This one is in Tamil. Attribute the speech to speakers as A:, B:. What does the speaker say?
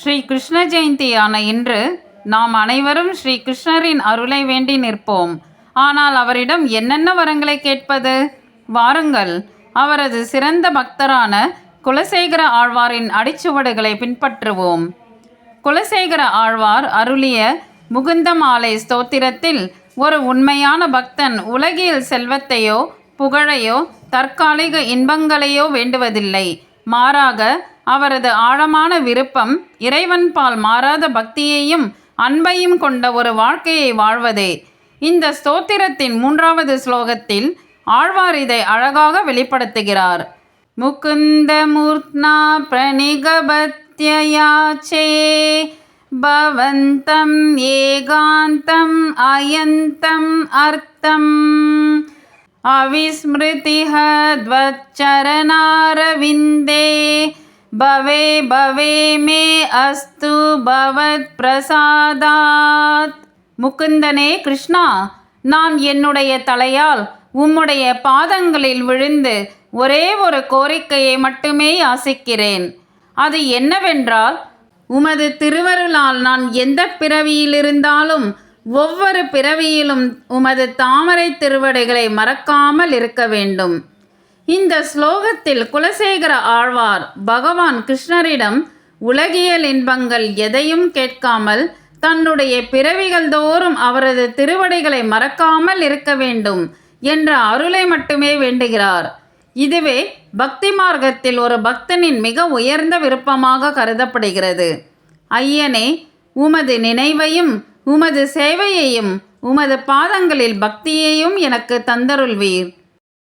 A: ஸ்ரீ கிருஷ்ண ஜெயந்தியான இன்று நாம் அனைவரும் ஸ்ரீ கிருஷ்ணரின் அருளை வேண்டி நிற்போம். ஆனால் அவரிடம் என்னென்ன வரங்களை கேட்பது? வாருங்கள் அவரது சிறந்த பக்தரான குலசேகர ஆழ்வாரின் அடிச்சுவடுகளை பின்பற்றுவோம். குலசேகர ஆழ்வார் அருளிய முகுந்தமாலை ஸ்தோத்திரத்தில் ஒரு உண்மையான பக்தன் உலகில் செல்வத்தையோ புகழையோ தற்காலிக இன்பங்களையோ வேண்டுவதில்லை. மாறாக அவரது ஆழமான விருப்பம் இறைவன்பால் மாறாத பக்தியையும் அன்பையும் கொண்ட ஒரு வாழ்க்கையை வாழ்வதே. இந்த ஸ்தோத்திரத்தின் மூன்றாவது ஸ்லோகத்தில் ஆழ்வார் இதை அழகாக வெளிப்படுத்துகிறார். முகுந்த மூர்த்னா பிரணிகபத்யயாச்சே பவந்தம் ஏகாந்தம் அயந்தம் அர்த்தம். அவிஸ்மிருதிஹ த்வச்சரணாரவிந்தே भवे भवे मे अस्तु பவத்பிரசாதாத் முகுந்தனே கிருஷ்ணா நான் என்னுடைய தலையால் உம்முடைய பாதங்களில் விழுந்து ஒரே ஒரு கோரிக்கையை மட்டுமே யாசிக்கிறேன் அது என்னவென்றால் உமது திருவருளால் நான் எந்த பிறவியிலிருந்தாலும் ஒவ்வொரு பிறவியிலும் உமது தாமரை திருவடிகளை மறக்காமல் இருக்க வேண்டும் இந்த ஸ்லோகத்தில் குலசேகர ஆழ்வார் பகவான் கிருஷ்ணரிடம் உலகியல் இன்பங்கள் எதையும் கேட்காமல் தன்னுடைய பிறவிகள் தோறும் அவரது திருவடிகளை மறக்காமல் இருக்க வேண்டும் என்ற அருளை மட்டுமே வேண்டுகிறார். இதுவே பக்தி மார்க்கத்தில் ஒரு பக்தனின் மிக உயர்ந்த விருப்பமாக கருதப்படுகிறது. ஐயனே உமது நினைவையும் உமது சேவையையும் உமது பாதங்களில் பக்தியையும் எனக்கு தந்தருள்வீர்.